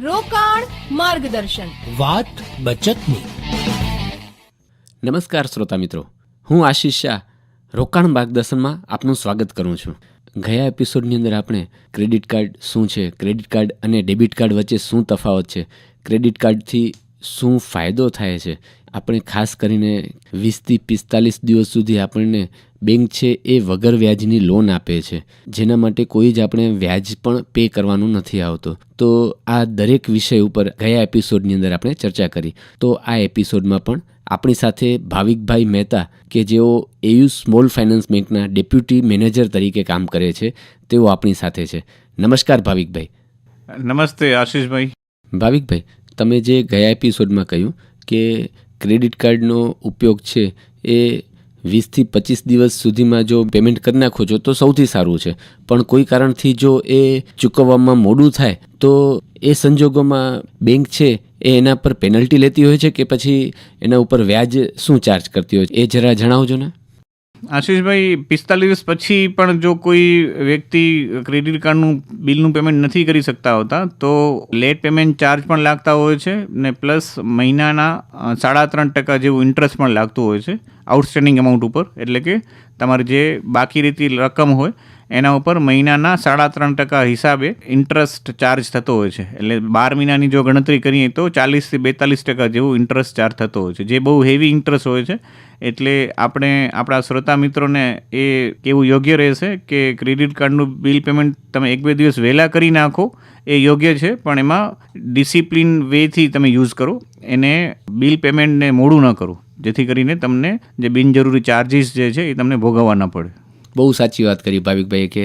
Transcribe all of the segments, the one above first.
રોકાણ માર્ગદર્શન. વાત બચતની. નમસ્કાર શ્રોતા મિત્રો. હું આશીષ શાહ. રોકાણ માર્ગદર્શનમાં આપનું સ્વાગત કરું છું. ગયા એપિસોડની અંદર આપણે ક્રેડિટ કાર્ડ શું છે ક્રેડિટ કાર્ડ અને ડેબિટ કાર્ડ વચ્ચે શું તફાવત છે ક્રેડિટ કાર્ડથી શું ફાયદો થાય છે આપણે ખાસ કરીને વીસથી પિસ્તાલીસ દિવસ સુધી આપણને બેંક છે એ વગર વ્યાજની લોન આપે છે. જેના માટે કોઈ જ આપણે વ્યાજ પણ પે કરવાનું નથી આવતું. તો આ દરેક વિષય ઉપર ગયા એપિસોડની અંદર આપણે ચર્ચા કરી. તો આ એપિસોડમાં પણ આપણી સાથે ભાવિકભાઈ મહેતા કે જેઓ એયુ સ્મોલ ફાઇનાન્સ બેંકના ડેપ્યુટી મેનેજર તરીકે કામ કરે છે તેઓ આપણી સાથે છે. નમસ્કાર ભાવિકભાઈ. નમસ્તે આશીષભાઈ. ભાવિકભાઈ તમે જે ગયા એપિસોડમાં કહ્યું કે ક્રેડિટ કાર્ડનો ઉપયોગ છે એ વીસથી પચીસ દિવસ સુધીમાં જો પેમેન્ટ કરી નાખો છો તો સૌથી સારું છે. પણ કોઈ કારણથી જો એ ચૂકવવામાં મોડું થાય તો એ સંજોગોમાં બેંક છે એ એના પર પેનલ્ટી લેતી હોય છે કે પછી એના ઉપર વ્યાજ શું ચાર્જ કરતી હોય છે? એ જરા જણાવજો ને. આશીષભાઈ, પિસ્તાલીસ પછી પણ જો કોઈ વ્યક્તિ ક્રેડિટ કાર્ડનું, બિલનું પેમેન્ટ નથી કરી શકતા હોતા, તો લેટ પેમેન્ટ ચાર્જ પણ લાગતા હોય છે ને પ્લસ મહિનાના સાડા ત્રણ ટકા જેવું ઇન્ટરેસ્ટ પણ લાગતું હોય છે આઉટસ્ટેન્ડિંગ અમાઉન્ટ ઉપર. એટલે કે તમારે જે બાકી રહેતી રકમ હોય, એના ઉપર મહિનાના સાડા ત્રણ ટકા હિસાબે ઇન્ટરેસ્ટ ચાર્જ થતો હોય છે. એટલે બાર મહિનાની જો ગણતરી કરીએ તો ચાલીસથી બેતાલીસ ટકા જેવું ઇન્ટરેસ્ટ ચાર્જ થતો હોય છે. જે બહુ હેવી ઇન્ટરેસ્ટ હોય છે એટલે આપણે, આપણા શ્રોતા મિત્રોને એ કેવું યોગ્ય રહેશે કે ક્રેડિટ કાર્ડનું બિલ પેમેન્ટ તમે એક બે દિવસ વહેલા કરી નાખો, એ યોગ્ય છે, પણ એમાં ડિસિપ્લિન વેથી તમે યુઝ કરો, એને બિલ પેમેન્ટને મોડું ન કરો, જેથી કરીને તમને જે બિનજરૂરી ચાર્જિસ જે છે એ તમને ભોગવવા ન પડે. બહુ સાચી વાત કરી ભાવિકભાઈ કે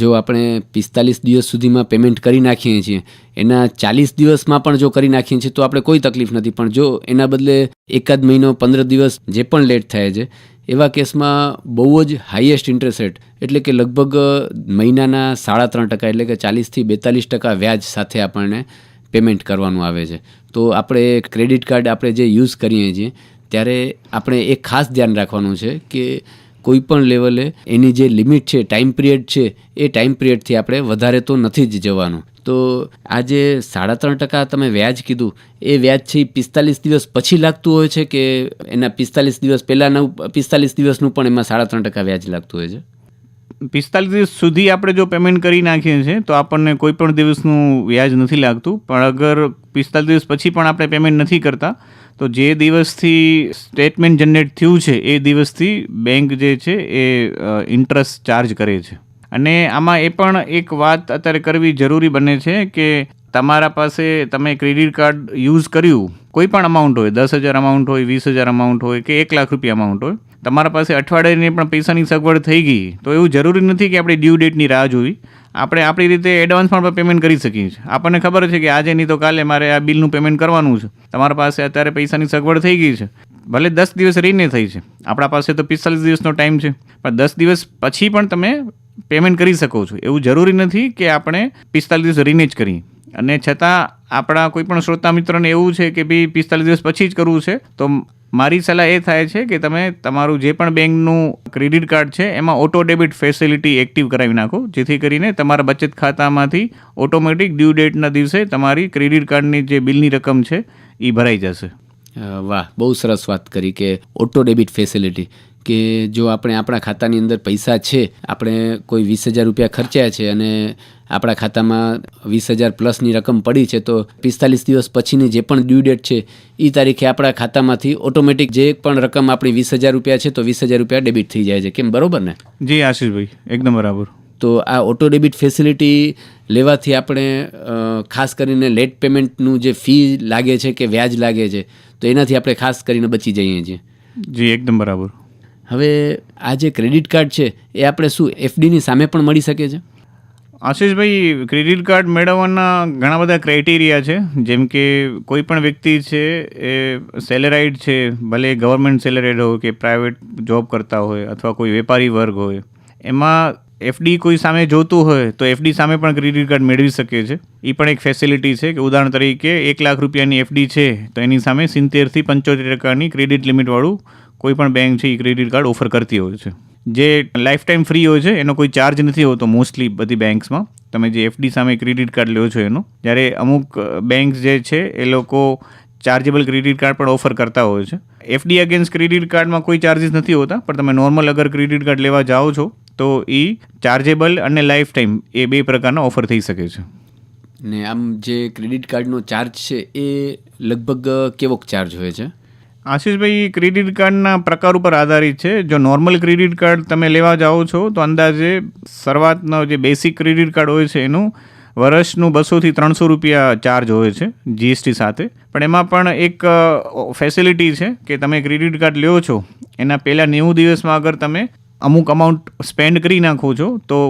જો આપણે પિસ્તાલીસ દિવસ સુધીમાં પેમેન્ટ કરી નાખીએ છીએ, એના ચાલીસ દિવસમાં પણ જો કરી નાખીએ છીએ, તો આપણે કોઈ તકલીફ નથી. પણ જો એના બદલે એકાદ મહિનો, પંદર દિવસ જે પણ લેટ થાય છે, એવા કેસમાં બહુ જ હાઈએસ્ટ ઇન્ટરેસ્ટ રેટ એટલે કે લગભગ મહિનાના સાડા ત્રણ ટકા એટલે કે ચાલીસથી બેતાલીસ ટકા વ્યાજ સાથે આપણને પેમેન્ટ કરવાનું આવે છે. તો આપણે ક્રેડિટ કાર્ડ આપણે જે યુઝ કરીએ છીએ, ત્યારે આપણે એ ખાસ ધ્યાન રાખવાનું છે કે કોઈ પણ લેવલે એની જે લિમિટ છે ટાઈમ પિરિયડ છે, એ ટાઈમ પિરિયડથી આપણે વધારે તો નથી જ જવાનું. તો આ જે સાડા ત્રણ ટકા તમે વ્યાજ કીધું, એ વ્યાજ છે પિસ્તાલીસ દિવસ પછી લાગતું હોય છે કે એના પિસ્તાલીસ દિવસ પહેલાંના, પિસ્તાલીસ દિવસનું પણ એમાં સાડા ત્રણ ટકા વ્યાજ લાગતું હોય છે? પિસ્તાલીસ દિવસ સુધી આપણે જો પેમેન્ટ કરી નાખીએ છીએ, તો આપણને કોઈ પણ દિવસનું વ્યાજ નથી લાગતું. પણ અગર પિસ્તાલીસ દિવસ પછી પણ આપણે પેમેન્ટ નથી કરતા તો જે દિવસથી સ્ટેટમેન્ટ જનરેટ થયું છે, એ દિવસથી બેંક જે છે એ ઇન્ટરેસ્ટ ચાર્જ કરે છે. અને આમાં એ પણ એક વાત અત્યારે કરવી જરૂરી બને છે કે તમારા પાસે તમે ક્રેડિટ કાર્ડ યુઝ કર્યું, કોઈ પણ અમાઉન્ટ હોય, દસ હજાર અમાઉન્ટ હોય, વીસ હજાર અમાઉન્ટ હોય કે એક લાખ રૂપિયા અમાઉન્ટ હોય, તમારા પાસે અઠવાડિયાની પણ પૈસાની સગવડ થઈ ગઈ, તો એવું જરૂરી નથી કે આપણે ડ્યુ ડેટની રાહ જોવી. આપણે આપણી રીતે એડવાન્સમાં પણ પેમેન્ટ કરી શકીએ છીએ. આપણને ખબર છે કે આજે નહીં તો કાલે મારે આ બિલનું પેમેન્ટ કરવાનું છે. તમારા પાસે અત્યારે પૈસાની સગવડ થઈ ગઈ છે. ભલે દસ દિવસ રહીને થઈ છે. આપણા પાસે તો પિસ્તાલીસ દિવસનો ટાઈમ છે. પણ દસ દિવસ પછી પણ તમે પેમેન્ટ કરી શકો છો. એવું જરૂરી નથી કે આપણે પિસ્તાલીસ દિવસ રહીને જ કરીએ. અને છતાં આપણા કોઈ પણ શ્રોતા મિત્રોને એવું છે કે ભાઈ પિસ્તાલીસ દિવસ પછી જ કરવું છે, તો મારી સલાહ એ થાય છે કે તમે તમારું જે પણ બેંકનું ક્રેડિટ કાર્ડ છે, એમાં ઓટો ડેબિટ ફેસિલિટી એક્ટિવ કરાવી નાખો, જેથી કરીને તમારા બચત ખાતામાંથી ઓટોમેટિક ડ્યુ ડેટના દિવસે તમારી ક્રેડિટ કાર્ડની જે બિલની રકમ છે એ ભરાઈ જશે. વાહ, બહુ સરસ વાત કરી કે ઓટો ડેબિટ ફેસિલિટી. કે જો આપણે આપણા ખાતાની અંદર પૈસા છે આપણે કોઈ વીસ હજાર રૂપિયા ખર્ચ્યા છે અને આપણા ખાતામાં વીસ હજાર પ્લસની રકમ પડી છે તો પિસ્તાલીસ દિવસ પછીની જે પણ ડ્યુ ડેટ છે એ તારીખે આપણા ખાતામાંથી ઓટોમેટિક જે પણ રકમ આપણી વીસ હજાર રૂપિયા છે તો વીસ હજાર રૂપિયા ડેબિટ થઈ જાય છે. કેમ બરોબર ને? જી આશીષભાઈ એકદમ બરાબર. તો આ ઓટો ડેબિટ ફેસિલિટી લેવાથી આપણે ખાસ કરીને લેટ પેમેન્ટનું જે ફી લાગે છે કે વ્યાજ લાગે છે તો એનાથી આપણે ખાસ કરીને બચી જઈએ છીએ. જી એકદમ બરાબર. હવે આ જે ક્રેડિટ કાર્ડ છે, એ આપણે શું એફડીની સામે પણ મળી શકે છે? આશીષભાઈ, ક્રેડિટ કાર્ડ મેળવવાના ઘણા બધા ક્રાઇટેરિયા છે. જેમ કે કોઈ પણ વ્યક્તિ છે, એ સેલેરાઇડ છે, ભલે ગવર્મેન્ટ સેલેરાઇડ હોય કે પ્રાઇવેટ જોબ કરતા હોય અથવા કોઈ વેપારી વર્ગ હોય, એમાં એફડી કોઈ સામે જોતું હોય તો એફડી સામે પણ ક્રેડિટ કાર્ડ મેળવી શકે છે. એ પણ એક ફેસિલિટી છે કે ઉદાહરણ તરીકે એક લાખ રૂપિયાની એફડી છે, તો એની સામે સિત્તેરથી પંચોતેર ટકાની ક્રેડિટ લિમિટવાળું કોઈ પણ બેંક છે, એ ક્રેડિટ કાર્ડ ઓફર કરતી હોય છે. જે લાઈફ ટાઈમ ફ્રી હોય છે, એનો કોઈ ચાર્જ નથી હોતો મોસ્ટલી બધી બેંક્સમાં તમે જે એફડી સામે ક્રેડિટ કાર્ડ લ્યો છો એનો, જ્યારે અમુક બેંક્સ જે છે, એ લોકો ચાર્જેબલ ક્રેડિટ કાર્ડ પણ ઓફર કરતા હોય છે. એફડી અગેન્સ્ટ ક્રેડિટ કાર્ડમાં કોઈ ચાર્જિસ નથી હોતા, પણ તમે નોર્મલ અગર ક્રેડિટ કાર્ડ લેવા જાઓ છો, તો એ ચાર્જેબલ અને લાઈફ ટાઈમ એ બે પ્રકારના ઓફર થઈ શકે છે. ને આમ જે ક્રેડિટ કાર્ડનો ચાર્જ છે, એ લગભગ કેવોક ચાર્જ હોય છે? આશીષભાઈ ક્રેડિટ કાર્ડના પ્રકાર ઉપર આધારિત છે. જો નોર્મલ ક્રેડિટ કાર્ડ તમે લેવા જાઓ છો, તો અંદાજે શરૂઆતનો જે બેસિક ક્રેડિટ કાર્ડ હોય છે, એનું વર્ષનું બસોથી ત્રણસો રૂપિયા ચાર્જ હોય છે જીએસટી સાથે. પણ એમાં પણ એક ફેસિલિટી છે કે તમે ક્રેડિટ કાર્ડ લ્યો છો, એના પહેલાં નેવું દિવસમાં અગર તમે અમુક અમાઉન્ટ સ્પેન્ડ કરી નાખો છો, તો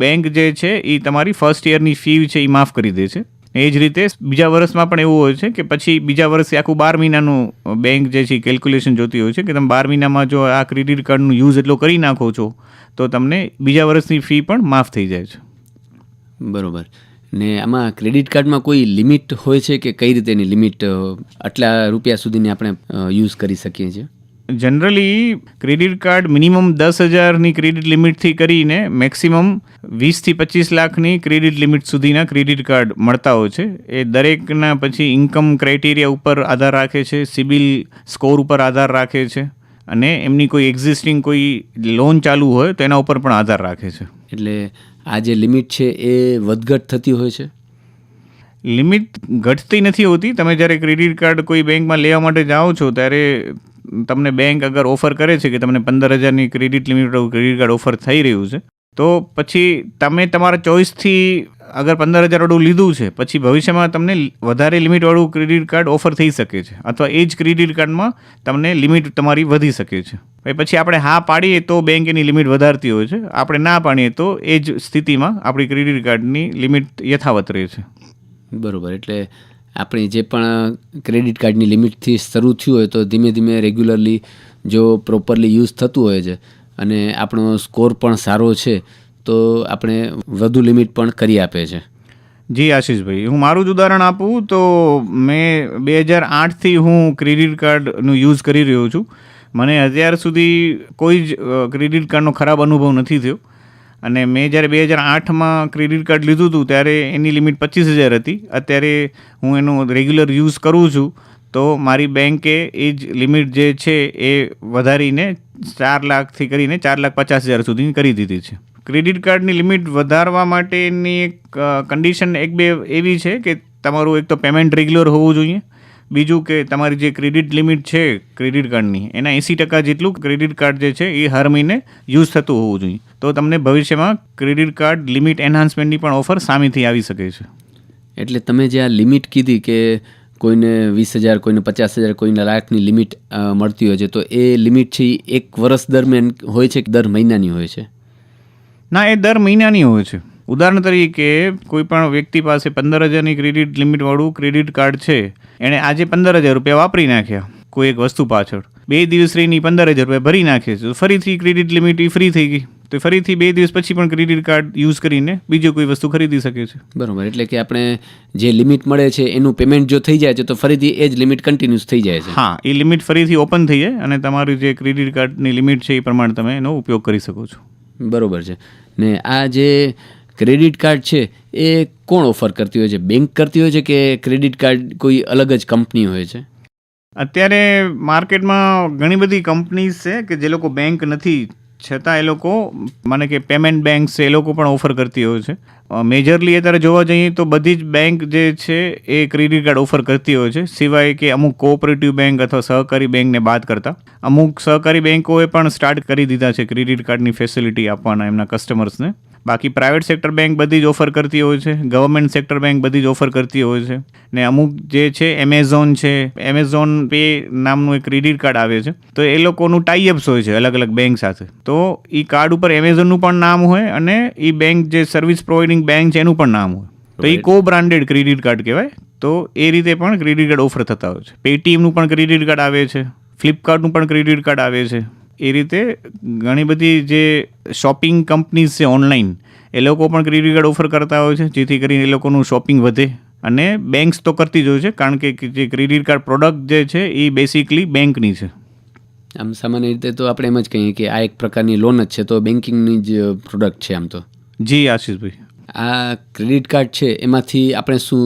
બેંક જે છે એ તમારી ફર્સ્ટ યરની ફી છે એ માફ કરી દે છે. એ જ રીતે બીજા વર્ષમાં પણ એવું હોય છે કે પછી બીજા વર્ષે આખું બાર મહિનાનું બેંક જે છે કેલ્ક્યુલેશન જોતી હોય છે કે તમે બાર મહિનામાં જો આ ક્રેડિટ કાર્ડનું યુઝ એટલો કરી નાખો છો, તો તમને બીજા વર્ષની ફી પણ માફ થઈ જાય છે. બરાબર. ને આમાં ક્રેડિટ કાર્ડમાં કોઈ લિમિટ હોય છે કે કઈ રીતે એની લિમિટ આટલા રૂપિયા સુધીની આપણે યુઝ કરી શકીએ છીએ? જનરલી ક્રેડિટ કાર્ડ મિનિમમ દસ હજારની ક્રેડિટ લિમિટથી કરીને મેક્સિમમ વીસથી પચીસ લાખની ક્રેડિટ લિમિટ સુધીના ક્રેડિટ કાર્ડ મળતા હોય છે એ દરેકના પછી ઇન્કમ ક્રાઇટેરિયા ઉપર આધાર રાખે છે સિબિલ સ્કોર ઉપર આધાર રાખે છે અને એમની કોઈ એક્ઝિસ્ટિંગ કોઈ લોન ચાલુ હોય તો એના ઉપર પણ આધાર રાખે છે એટલે આ જે લિમિટ છે એ વધઘટ થતી હોય છે? લિમિટ ઘટતી નથી હોતી તમે જ્યારે ક્રેડિટ કાર્ડ કોઈ બેંકમાં લેવા માટે જાઓ છો ત્યારે તમને બેંક અગર ઓફર કરે છે કે તમને પંદર હજારની credit limit credit card offer થઈ રહ્યું છે, તો પછી તમે તમારા ચોઈસથી અગર પંદર હજારવાળું લીધું છે, પછી ભવિષ્યમાં તમને વધારે લિમિટવાળું ક્રેડિટ કાર્ડ ઓફર થઈ શકે છે, અથવા એ જ ક્રેડિટ કાર્ડમાં તમને લિમિટ તમારી વધી શકે છે. પછી આપણે હા પાડીએ તો બેંક એની લિમિટ વધારતી હોય છે, આપણે ના પાડીએ તો એ જ સ્થિતિમાં આપણી ક્રેડિટ કાર્ડની લિમિટ યથાવત રહે છે. બરોબર, એટલે આપણી જે પણ ક્રેડિટ કાર્ડની લિમિટથી શરૂ થયું હોય તો ધીમે ધીમે રેગ્યુલરલી જો પ્રોપરલી યુઝ થતું હોય છે અને આપણો સ્કોર પણ સારો છે, તો આપણે વધુ લિમિટ પણ કરી આપે છે. જી આશીષભાઈ, હું મારું જ ઉદાહરણ આપું તો મેં બે હજાર આઠથી હું ક્રેડિટ કાર્ડનું યુઝ કરી રહ્યો છું. મને અત્યાર સુધી કોઈ જ ક્રેડિટ કાર્ડનો ખરાબ અનુભવ નથી થયો. અને મેં જ્યારે બે હજાર આઠમાં ક્રેડિટ કાર્ડ લીધું હતું, ત્યારે એની લિમિટ પચીસ હજાર હતી. અત્યારે હું એનો રેગ્યુલર યુઝ કરું છું, તો મારી બેંકે એ જ લિમિટ જે છે એ વધારીને ચાર લાખથી કરીને ચાર લાખ પચાસ હજાર સુધીની કરી દીધી છે. ક્રેડિટ કાર્ડની લિમિટ વધારવા માટેની એક કન્ડિશન એક બે એવી છે કે તમારું એક તો પેમેન્ટ રેગ્યુલર હોવું જોઈએ બીજું કે તમારી જે ક્રેડિટ લિમિટ છે ક્રેડિટ કાર્ડની એના એંસી ટકા જેટલું ક્રેડિટ કાર્ડ જે છે એ હર મહિને યુઝ થતું હોવું જોઈએ. તો તમને ભવિષ્યમાં ક્રેડિટ કાર્ડ લિમિટ એન્હાન્સમેન્ટની પણ ઓફર સામેથી આવી શકે છે. એટલે તમે જે આ લિમિટ કીધી કે કોઈને વીસ હજાર કોઈને પચાસ હજાર કોઈને લાખની લિમિટ મળતી હોય છે તો એ લિમિટ છે એક વર્ષ દરમિયાન હોય છે કે દર મહિનાની હોય છે? ના એ દર મહિનાની હોય છે. ઉદાહરણ તરીકે કોઈ પણ વ્યક્તિ પાસે પંદર હજારની ક્રેડિટ લિમિટવાળું ક્રેડિટ કાર્ડ છે એણે આજે પંદર હજાર રૂપિયા વાપરી નાખ્યા. કોઈ એક વસ્તુ પાછળ. બે દિવસ રહીને પંદર હજાર રૂપિયા ભરી નાખે છે. ફરીથી ક્રેડિટ લિમિટ એ ફ્રી થઈ ગઈ. તો ફરીથી બે દિવસ પછી પણ ક્રેડિટ કાર્ડ યુઝ કરીને બીજો કોઈ વસ્તુ ખરીદી શકે છે. બરાબર. એટલે કે આપણે જે લિમિટ મળે છે એનું પેમેન્ટ જો થઈ જાય છે તો ફરીથી એ જ લિમિટ કન્ટિન્યુઅસ થઈ જાય છે. હા એ લિમિટ ફરીથી ઓપન થઈ જાય અને તમારી જે ક્રેડિટ કાર્ડની લિમિટ છે એ પ્રમાણે તમે એનો ઉપયોગ કરી શકો છો. બરાબર છે. ને આ જે ક્રેડિટ કાર્ડ છે, એ કોણ ઓફર કરતી હોય છે? બેંક કરતી હોય છે કે ક્રેડિટ કાર્ડ કોઈ અલગ જ કંપની હોય છે? અત્યારે માર્કેટમાં ઘણી બધી કંપનીઝ છે કે જે લોકો બેંક નથી, છતાં એ લોકો, મને કે પેમેન્ટ બેંક છે એ લોકો પણ ઓફર કરતી હોય છે. મેજરલી અત્યારે જોવા જઈએ તો બધી જ બેંક જે છે એ ક્રેડિટ કાર્ડ ઓફર કરતી હોય છે. સિવાય કે અમુક કોઓપરેટિવ બેંક અથવા સહકારી બેંકને બાદ કરતા. અમુક સહકારી બેંકોએ પણ સ્ટાર્ટ કરી દીધા છે ક્રેડિટ કાર્ડની ફેસિલિટી આપવાના એમના કસ્ટમર્સને બાકી પ્રાઇવેટ સેક્ટર બેંક બધી જ ઓફર કરતી હોય છે. ગવર્મેન્ટ સેક્ટર બેંક બધી જ ઓફર કરતી હોય છે. ને અમુક જે છે એમેઝોન છે એમેઝોન પે નામનું એક ક્રેડિટ કાર્ડ આવે છે. તો એ લોકોનું ટાઈઅપ્સ હોય છે અલગ અલગ બેંક સાથે. તો એ કાર્ડ ઉપર એમેઝોનનું પણ નામ હોય અને એ બેંક જે સર્વિસ પ્રોવાઇડિંગ બેંક છે એનું પણ નામ હોય. તો એ કો બ્રાન્ડેડ ક્રેડિટ કાર્ડ કહેવાય. તો એ રીતે પણ ક્રેડિટ કાર્ડ ઓફર થતા હોય છે. પેટીએમનું પણ ક્રેડિટ કાર્ડ આવે છે. ફ્લિપકાર્ટનું પણ ક્રેડિટ કાર્ડ આવે છે. એ રીતે ઘણી બધી જે શોપિંગ કંપનીઝ છે ઓનલાઈન એ લોકો પણ ક્રેડિટ કાર્ડ ઓફર કરતા હોય છે. જેથી કરીને એ લોકોનું શોપિંગ વધે. અને બેંક્સ તો કરતી જ હોય છે કારણ કે જે ક્રેડિટ કાર્ડ પ્રોડક્ટ જે છે એ બેસિકલી બેંકની છે. આમ સામાન્ય રીતે તો આપણે એમ જ કહીએ કે આ એક પ્રકારની લોન જ છે તો બેન્કિંગની જ પ્રોડક્ટ છે આમ તો. જી આશીષભાઈ. આ ક્રેડિટ કાર્ડ છે, એમાંથી આપણે શું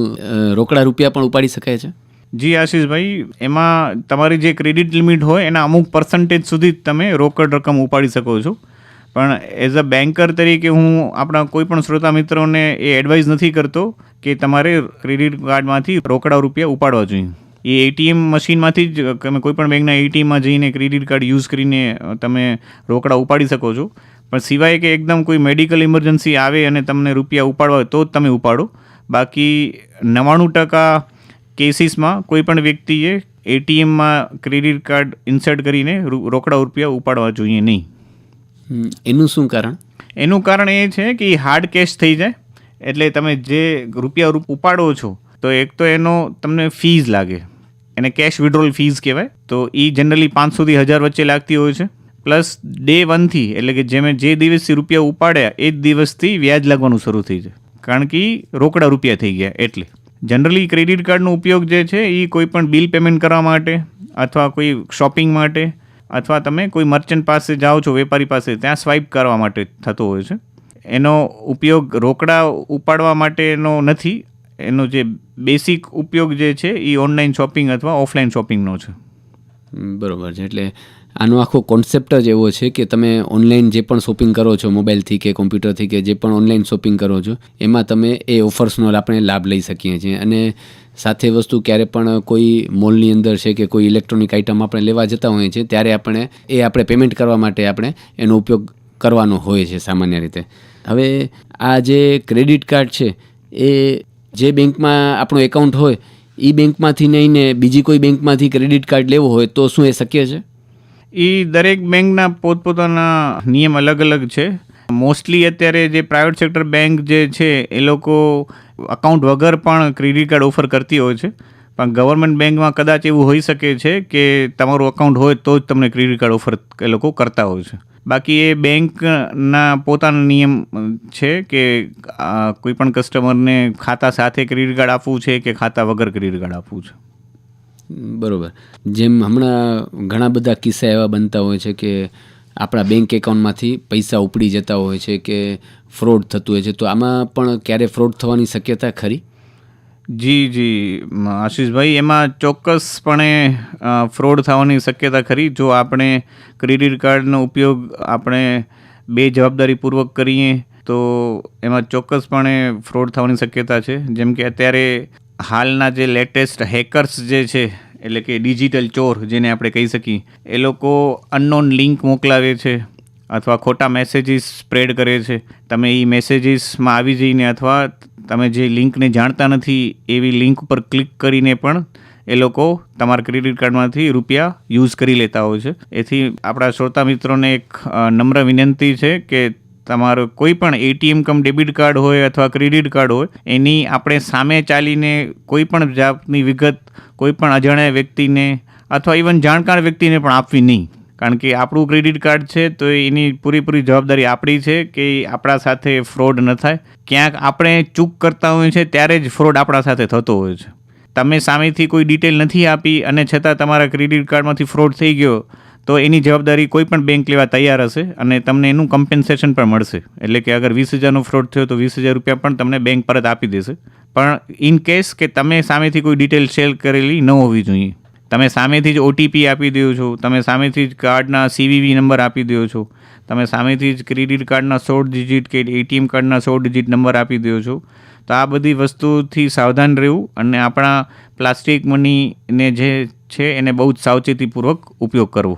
રોકડા રૂપિયા પણ ઉપાડી શકાય છે? જી આશીષભાઈ, એમાં તમારી જે ક્રેડિટ લિમિટ હોય, એના અમુક પર્સન્ટેજ સુધી તમે રોકડ રકમ ઉપાડી શકો છો. પણ એઝ અ બેન્કર તરીકે હું આપણા કોઈ પણ શ્રોતા મિત્રોને એ એડવાઇસ નથી કરતો કે તમારે ક્રેડિટ કાર્ડમાંથી રોકડા રૂપિયા ઉપાડવા જોઈએ. એ એટીએમ મશીનમાંથી જ, તમે કોઈપણ બેંકના એટીએમમાં જઈને ક્રેડિટ કાર્ડ યુઝ કરીને તમે રોકડા ઉપાડી શકો છો. પણ સિવાય કે એકદમ કોઈ મેડિકલ ઇમરજન્સી આવે અને તમને રૂપિયા ઉપાડવા હોય તો જ તમે ઉપાડો. બાકી નવ્વાણું ટકા કેસીસમાં કોઈ પણ વ્યક્તિએ એટીએમમાં ક્રેડિટ કાર્ડ ઇન્સર્ટ કરીને રોકડા રૂપિયા ઉપાડવા જોઈએ નહીં. એનું શું કારણ? એનું કારણ એ છે કે એ હાર્ડ કેશ થઈ જાય. એટલે તમે જે રૂપિયા ઉપાડો છો તો એક તો એનો તમને ફીઝ લાગે. એને કેશ વિડ્રોલ ફીઝ કહેવાય. તો એ જનરલી પાંચસોથી હજાર વચ્ચે લાગતી હોય છે. પ્લસ ડે વનથી, એટલે કે જે જે દિવસથી રૂપિયા ઉપાડ્યા, એ જ દિવસથી વ્યાજ લાગવાનું શરૂ થઈ જાય. કારણ કે રોકડા રૂપિયા થઈ ગયા એટલે. જનરલી ક્રેડિટ કાર્ડનો ઉપયોગ જે છે, એ કોઈ પણ બિલ પેમેન્ટ કરવા માટે, અથવા કોઈ શોપિંગ માટે, અથવા તમે કોઈ મર્ચન્ટ પાસે જાઓ છો, વેપારી પાસે, ત્યાં સ્વાઇપ કરવા માટે થતો હોય છે. એનો ઉપયોગ રોકડા ઉપાડવા માટેનો નથી. એનો જે બેસિક ઉપયોગ જે છે, એ ઓનલાઈન શોપિંગ અથવા ઓફલાઈન શોપિંગનો છે. બરોબર છે. એટલે આનો આખો કોન્સેપ્ટ જ એવો છે કે તમે ઓનલાઈન જે પણ શોપિંગ કરો છો મોબાઈલથી કે કોમ્પ્યુટરથી કે જે પણ ઓનલાઈન શોપિંગ કરો છો, એમાં તમે એ ઓફર્સનો આપણે લાભ લઈ શકીએ છીએ. અને સાથે વસ્તુ ક્યારે પણ કોઈ મોલની અંદર છે કે કોઈ ઇલેક્ટ્રોનિક આઇટમ આપણે લેવા જતા હોઈએ છીએ ત્યારે આપણે એ આપણે પેમેન્ટ કરવા માટે આપણે એનો ઉપયોગ કરવાનો હોય છે સામાન્ય રીતે. હવે આ જે ક્રેડિટ કાર્ડ છે, એ જે બેંકમાં આપણું એકાઉન્ટ હોય એ બેંકમાંથી નહીં ને બીજી કોઈ બેંકમાંથી ક્રેડિટ કાર્ડ લેવો હોય તો શું એ શક્ય છે? એ દરેક બેંકના પોતપોતાના નિયમ અલગ અલગ છે. મોસ્ટલી અત્યારે જે પ્રાઇવેટ સેક્ટર બેંક જે છે, એ લોકો અકાઉન્ટ વગર પણ ક્રેડિટ કાર્ડ ઓફર કરતી હોય છે. પણ ગવર્મેન્ટ બેંકમાં કદાચ એવું હોઈ શકે છે કે તમારું અકાઉન્ટ હોય તો જ તમને ક્રેડિટ કાર્ડ ઓફર એ લોકો કરતા હોય છે. બાકી એ બેંકના પોતાના નિયમ છે કે કોઈ પણ કસ્ટમરને ખાતા સાથે ક્રેડિટ કાર્ડ આપવું છે કે ખાતા વગર ક્રેડિટ કાર્ડ આપવું છે. બરોબર. જેમ હમણાં ઘણા બધા કિસ્સા એવા બનતા હોય છે કે આપણા બેંક એકાઉન્ટમાંથી પૈસા ઉપડી જતા હોય છે કે ફ્રોડ થતું હોય છે. તો આમાં પણ ક્યારે ફ્રોડ થવાની શક્યતા ખરી? જી જી. આશીષભાઈ, એમાં ચોક્કસપણે ફ્રોડ થવાની શક્યતા ખરી. જો આપણે ક્રેડિટ કાર્ડનો ઉપયોગ આપણે બે જવાબદારીપૂર્વક કરીએ, તો એમાં ચોક્કસપણે ફ્રોડ થવાની શક્યતા છે. જેમ કે અત્યારે હાલના જે લેટેસ્ટ હેકર્સ જે છે, એટલે કે ડિજિટલ ચોર જેને આપણે કહી શકીએ, એ લોકો અનનોન લિંક મોકલાવે છે અથવા ખોટા મેસેજીસ સ્પ્રેડ કરે છે. તમે એ મેસેજીસમાં આવી જઈને અથવા તમે જે લિંકને જાણતા નથી, એવી લિંક ઉપર ક્લિક કરીને પણ એ લોકો તમારા ક્રેડિટ કાર્ડમાંથી રૂપિયા યુઝ કરી લેતા હોય છે. એથી આપણા શ્રોતા મિત્રોને એક નમ્ર વિનંતી છે કે તમારો કોઈ પણ એટીએમ કમ ડેબિટ કાર્ડ હોય અથવા ક્રેડિટ કાર્ડ હોય, એની આપણે સામે ચાલીને કોઈ પણ જાતની વિગત કોઈ પણ અજાણ્યા વ્યક્તિને અથવા ઇવન જાણકાર વ્યક્તિને પણ આપવી નહીં. કારણ કે આપણું ક્રેડિટ કાર્ડ છે તો એની પૂરેપૂરી જવાબદારી આપણી છે કે આપણા સાથે ફ્રોડ ન થાય. ક્યાંક આપણે ચૂક કરતા હોઈએ છીએ ત્યારે જ ફ્રોડ આપણા સાથે થતો હોય છે. તમે સામેથી કોઈ ડિટેલ નથી આપી અને છતાં તમારા ક્રેડિટ કાર્ડમાંથી ફ્રોડ થઈ ગયો તો એની જવાબદારી કોઈ પણ બેંક લેવા તૈયાર હશે અને તમને એનું કમ્પેન્સેશન પણ મળશે. એટલે કે અગર વીસ હજારનો ફ્રોડ થયો તો વીસ હજાર રૂપિયા પણ તમને બેંક પરત આપી દેશે. પણ ઇન કેસ કે તમે સામેથી કોઈ ડિટેલ શેર કરેલી ન હોવી જોઈએ. તમે સામેથી જ ઓટીપી આપી દો છો, તમે સામેથી જ કાર્ડના સીવીવી નંબર આપી દો છો, તમે સામેથી જ ક્રેડિટ કાર્ડના સોળ ડિજિટ કે એટીએમ કાર્ડના સોળ ડિજિટ નંબર આપી દો છો, તો આ બધી વસ્તુથી સાવધાન રહેવું અને આપણા પ્લાસ્ટિક મનીને જે છે એને બહુ જ સાવચેતીપૂર્વક ઉપયોગ કરવો.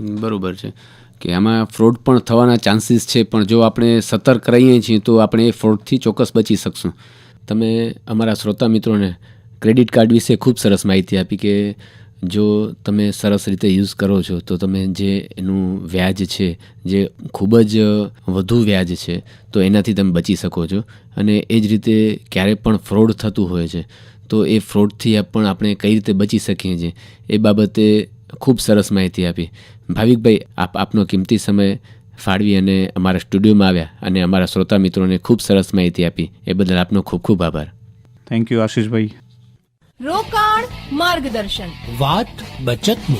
બરોબર છે. કે આમાં ફ્રોડ પણ થવાના ચાન્સીસ છે, પણ જો આપણે સતર્ક રહીએ છીએ, તો આપણે એ ફ્રોડથી ચોક્કસ બચી શકશું. તમે અમારા શ્રોતા મિત્રોને ક્રેડિટ કાર્ડ વિશે ખૂબ સરસ માહિતી આપી કે જો તમે સરસ રીતે યુઝ કરો છો, તો તમે જે એનું વ્યાજ છે, જે ખૂબ જ વધુ વ્યાજ છે, તો એનાથી તમે બચી શકો છો. અને એ જ રીતે ક્યારે પણ ફ્રોડ થતું હોય છે, તો એ ફ્રોડથી પણ આપણે કઈ રીતે બચી શકીએ છીએ? એ બાબતે ખૂબ સરસ માહિતી આપી. ભાવિકભાઈ આપ આપનો કિંમતી સમય ફાળવી અને અમારા સ્ટુડિયોમાં આવ્યા અને અમારા શ્રોતા મિત્રોને ખૂબ સરસ માહિતી આપી. એ બદલ આપનો ખૂબ ખૂબ આભાર. થેન્ક યુ આશીષભાઈ. રોકાણ માર્ગદર્શન. વાત બચતની.